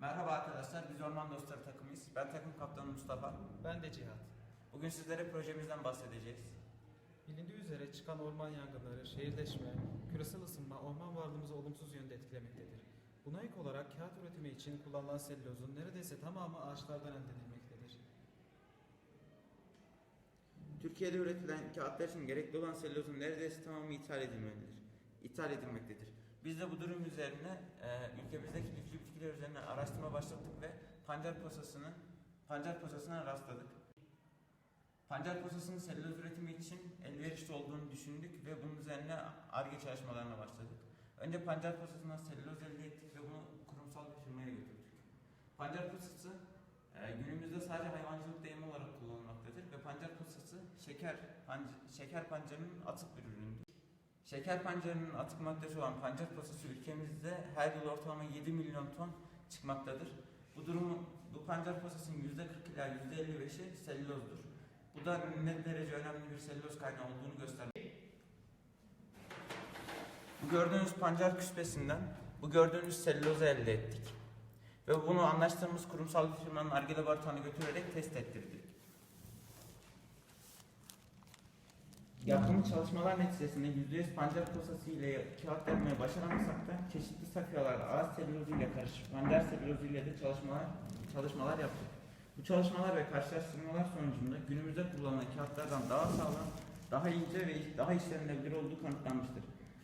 Merhaba arkadaşlar, biz Orman Dostları takımıyız. Ben takım kaptanı Mustafa. Ben de Cihat. Bugün sizlere projemizden bahsedeceğiz. Bilindiği üzere çıkan orman yangınları, şehirleşme, küresel ısınma orman varlığımızı olumsuz yönde etkilemektedir. Buna ek olarak kağıt üretimi için kullanılan sellülozun neredeyse tamamı ağaçlardan elde edilmektedir. Türkiye'de üretilen kağıtlar için gerekli olan selülozun neredeyse tamamı ithal edilmelidir. İthal edilmektedir. Biz de bu durum üzerine e, ülkemizdeki üzerine araştırma başlattık ve pancar posasını pancar posasına rastladık. Pancar posasının selüloz üretimi için elverişli olduğunu düşündük ve bunun üzerine ARGE çalışmalarına başladık. Önce pancar posasından selüloz elde ettik ve bunu kurumsal bir firmaya götürdük. Pancar posası e, günümüzde sadece hayvancılıkta yem olarak kullanılmaktadır ve pancar posası şeker panc- şeker pancarının atık bir üründür. Şeker pancarının atık maddesi olan pancar posası ülkemizde her yıl ortalama 7 milyon ton çıkmaktadır. Bu durumu bu pancar posasının %40 ila %55'i selülozdur. Bu da ne derece önemli bir selüloz kaynağı olduğunu göstermektedir. Bu gördüğünüz pancar küspesinden bu gördüğünüz selülozu elde ettik. Ve bunu anlaştığımız kurumsal bir firmanın ARGE laboratuvarına götürerek test ettirdik. Yaptığımız çalışmalar neticesinde %100 pancar posası ile kağıt yapmayı başaramasak da çeşitli safyalarla ağaç selülozu ile karışık pancar selülozu ile de çalışmalar, çalışmalar yaptık. Bu çalışmalar ve karşılaştırmalar sonucunda günümüzde kullanılan kağıtlardan daha sağlam, daha ince ve daha işlenilebilir olduğu kanıtlanmıştır.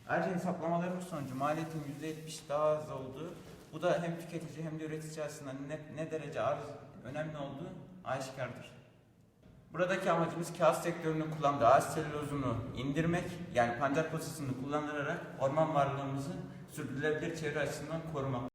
Ayrıca hesaplamalarımız sonucu maliyetin %70 daha az olduğu, bu da hem tüketici hem de üretici açısından ne, ne derece arz önemli olduğu aşikardır. Buradaki amacımız kağıt sektörünün kullandığı ağaç selülozunu indirmek, yani pancar posasını kullanılarak orman varlığımızı sürdürülebilir çevre açısından korumak.